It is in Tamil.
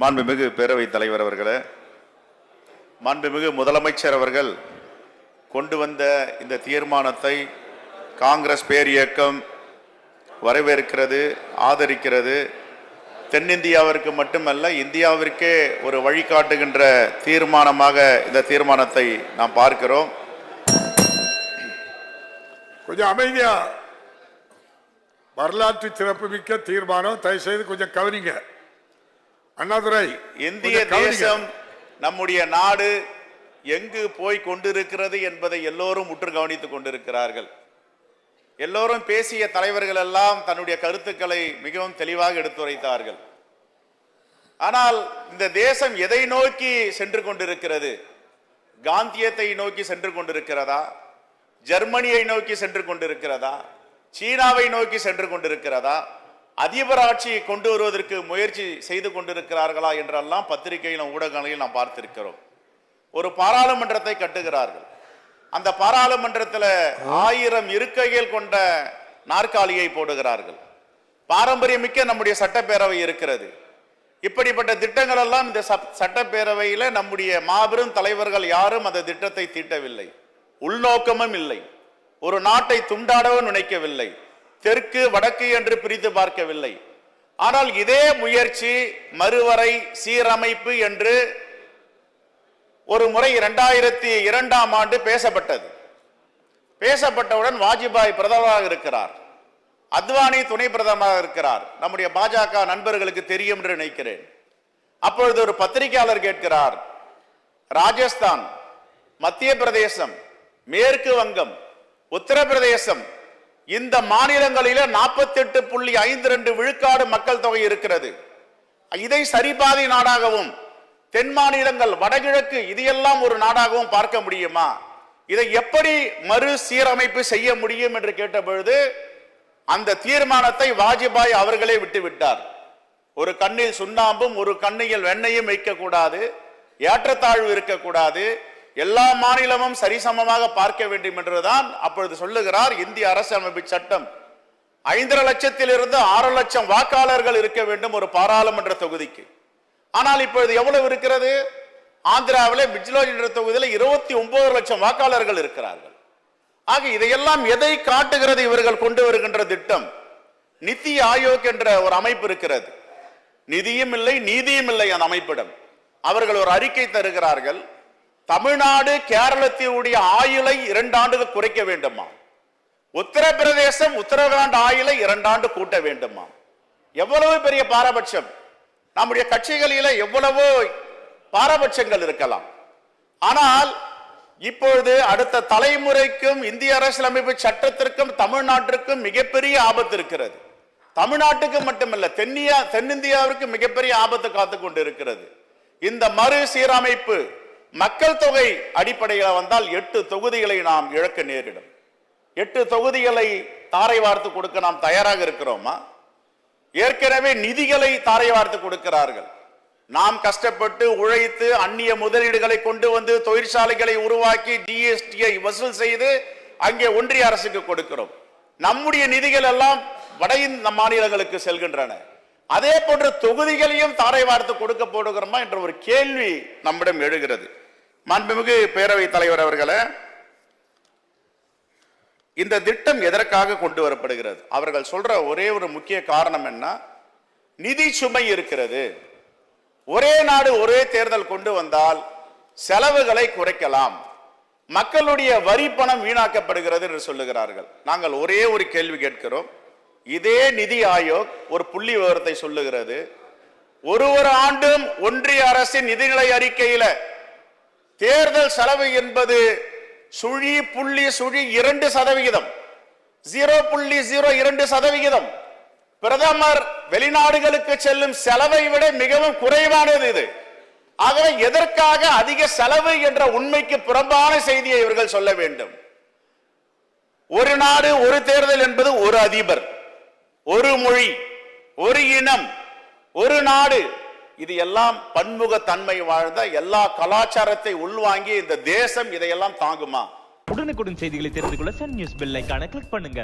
மாண்புமிகு பேரவைத் தலைவர் அவர்களே மாண்புமிகு முதலமைச்சர் அவர்கள் கொண்டு வந்த இந்த தீர்மானத்தை காங்கிரஸ் பேரியக்கம் வரவேற்கிறது ஆதரிக்கிறது. தென்னிந்தியாவிற்கு மட்டுமல்ல இந்தியாவிற்கே ஒரு வழிகாட்டுகின்ற தீர்மானமாக இந்த தீர்மானத்தை நாம் பார்க்கிறோம். கொஞ்சம் அமைதியா. வரலாற்று சிறப்புமிக்க தீர்மானம் தயவு செய்து கொஞ்சம் கவனிங்க. அண்ணாதுரை இந்திய. தேசம் நம்முடைய நாடு எங்கு போய் கொண்டிருக்கிறது என்பதை எல்லோரும் உற்று கவனித்துக் கொண்டிருக்கிறார்கள். எல்லோரும் பேசிய தலைவர்கள் எல்லாம் தன்னுடைய கருத்துக்களை மிகவும் தெளிவாக எடுத்துரைத்தார்கள். ஆனால் இந்த தேசம் எதை நோக்கி சென்று கொண்டிருக்கிறது? காந்தியத்தை நோக்கி சென்று கொண்டிருக்கிறதா? ஜெர்மனியை நோக்கி சென்று கொண்டிருக்கிறதா? சீனாவை நோக்கி சென்று கொண்டிருக்கிறதா? அதிபர் ஆட்சியை கொண்டு வருவதற்கு முயற்சி செய்து கொண்டிருக்கிறார்களா என்றெல்லாம் பத்திரிகையிலும் ஊடகங்களையும் நாம் பார்த்திருக்கிறோம். ஒரு பாராளுமன்றத்தை கட்டுகிறார்கள். அந்த பாராளுமன்றத்தில் ஆயிரம் இருக்கைகள் கொண்ட நாற்காலியை போடுகிறார்கள். பாரம்பரியமிக்க நம்முடைய சட்டப்பேரவை இருக்கிறது. இப்படிப்பட்ட திட்டங்கள் எல்லாம் இந்த சப்- நம்முடைய மாபெரும் தலைவர்கள் யாரும் அந்த திட்டத்தை தீட்டவில்லை. உள்நோக்கமும் இல்லை. ஒரு நாட்டை துண்டாடவும் நினைக்கவில்லை. தெற்கு வடக்கு என்று பிரித்து பார்க்கவில்லை. ஆனால் இதே முயற்சி மறுவரை சீரமைப்பு என்று ஒரு முறை இரண்டாயிரத்தி இரண்டாம் ஆண்டு பேசப்பட்டது. பேசப்பட்டவுடன் வாஜ்பாய் பிரதமராக இருக்கிறார். அத்வானி துணை பிரதமராக இருக்கிறார். நம்முடைய பாஜக நண்பர்களுக்கு தெரியும் என்று நினைக்கிறேன். அப்பொழுது ஒரு பத்திரிகையாளர் கேட்கிறார் ராஜஸ்தான் மத்திய பிரதேசம் மேற்கு வங்கம் உத்தரப்பிரதேசம் இந்த மாநிலங்களில நாற்பத்தி எட்டு புள்ளி ஐந்து ரெண்டு விழுக்காடு மக்கள் தொகை இருக்கிறது. இதை சரிபாதி நாடாகவும் தென் மாநிலங்கள் வடகிழக்கு இதையெல்லாம் ஒரு நாடாகவும் பார்க்க முடியுமா? இதை எப்படி மறு சீரமைப்பு செய்ய முடியும் என்று கேட்டபொழுது அந்த தீர்மானத்தை வாஜ்பாய் அவர்களே விட்டுவிட்டார். ஒரு கண்ணில் சுண்ணாம்பும் ஒரு கண்ணில் வெண்ணையும் வைக்கக்கூடாது ஏற்றத்தாழ்வு இருக்கக்கூடாது எல்லா மாநிலமும் சரிசமமாக பார்க்க வேண்டும் என்றுதான் அப்பொழுது சொல்லுகிறார் இந்திய அரசமைப்பு சட்டம். ஐந்தரை லட்சத்திலிருந்து ஆறு லட்சம் வாக்காளர்கள் இருக்க வேண்டும் ஒரு பாராளுமன்ற தொகுதிக்கு. ஆனால் இப்பொழுது எவ்வளவு இருக்கிறது? ஆந்திராவில் பிஜ்லோஜ் என்ற தொகுதியில் இருபத்தி ஒன்பது லட்சம் வாக்காளர்கள் இருக்கிறார்கள். ஆக இதையெல்லாம் எதை காட்டுகிறது இவர்கள் கொண்டு வருகின்ற திட்டம்? நித்தி ஆயோக் என்ற ஒரு அமைப்பு இருக்கிறது. நிதியும் இல்லை நீதியும் இல்லை அந்த அமைப்பிடம். அவர்கள் ஒரு அறிக்கை தருகிறார்கள். தமிழ்நாடு கேரளத்தினுடைய ஆயுளை இரண்டு ஆண்டுகள் குறைக்க வேண்டுமா? உத்தரப்பிரதேசம் உத்தரகாண்ட் ஆயுளை இரண்டாண்டு கூட்ட வேண்டுமா? எவ்வளவு பெரிய பாரபட்சம்? நம்முடைய கட்சிகளில எவ்வளவோ பாரபட்சங்கள் இருக்கலாம். ஆனால் இப்பொழுது அடுத்த தலைமுறைக்கும் இந்திய அரசியலமைப்பு சட்டத்திற்கும் தமிழ்நாட்டிற்கும் மிகப்பெரிய ஆபத்து இருக்கிறது. தமிழ்நாட்டுக்கு மட்டுமல்ல தென்னியா தென்னிந்தியாவிற்கு மிகப்பெரிய ஆபத்து காத்து கொண்டு இருக்கிறது இந்த மறு சீரமைப்பு மக்கள் தொகை அடிப்படையில் வந்தால் எட்டு தொகுதிகளை நாம் இழக்க நேரிடும். எட்டு தொகுதிகளை தாரை வார்த்து கொடுக்க நாம் தயாராக இருக்கிறோமா? ஏற்கனவே நிதிகளை தாரை வார்த்து கொடுக்கிறார்கள். நாம் கஷ்டப்பட்டு உழைத்து அந்நிய முதலீடுகளை கொண்டு வந்து தொழிற்சாலைகளை உருவாக்கி ஜிஎஸ்டியை வசூல் செய்து அங்கே ஒன்றிய அரசுக்கு கொடுக்கிறோம். நம்முடைய நிதிகள் எல்லாம் வட இந்திய மாநிலங்களுக்கு செல்கின்றன. அதே போன்ற தொகுதிகளையும் தாரை வார்த்து கொடுக்க போடுகிறோமா என்ற ஒரு கேள்வி நம்மிடம் எழுகிறது. மாண்புமிகு பேரவைத் தலைவர் அவர்களே இந்த திட்டம் எதற்காக கொண்டு வரப்படுகிறது? அவர்கள் சொல்ற ஒரே ஒரு முக்கிய காரணம் என்ன? நிதி சுமை இருக்கிறது. ஒரே நாடு ஒரே தேர்தல் கொண்டு வந்தால் செலவுகளை குறைக்கலாம். மக்களுடைய வரி பணம் வீணாக்கப்படுகிறது என்று சொல்லுகிறார்கள். நாங்கள் ஒரே ஒரு கேள்வி கேட்கிறோம். இதே நிதி ஆயோக் ஒரு புள்ளி விவரத்தை சொல்லுகிறது. ஒரு ஒரு ஆண்டும் ஒன்றிய அரசின் நிதிநிலை அறிக்கையில தேர்தல் செலவு என்பது சுழி புள்ளி சுழி இரண்டு சதவிகிதம். ஜீரோ புள்ளி ஜீரோ இரண்டு சதவிகிதம். பிரதமர் வெளிநாடுகளுக்கு செல்லும் செலவை விட மிகவும் குறைவானது இது. ஆகவே எதற்காக அதிக செலவு என்ற உண்மைக்கு புறம்பான செய்தியை இவர்கள் சொல்ல வேண்டும்? ஒரு நாடு ஒரு தேர்தல் என்பது ஒரு அதிபர் ஒரு மொழி ஒரு இனம் ஒரு நாடு இது எல்லாம் பன்முகத்தன்மை வாழ்ந்த எல்லா கலாச்சாரத்தை உள்வாங்கி இந்த தேசம் இதையெல்லாம் தாங்குமா? உடனுக்குடன் செய்திகளை தெரிந்து கொள்ள சன் நியூஸ் பெல் ஐக்கான கிளிக் பண்ணுங்க.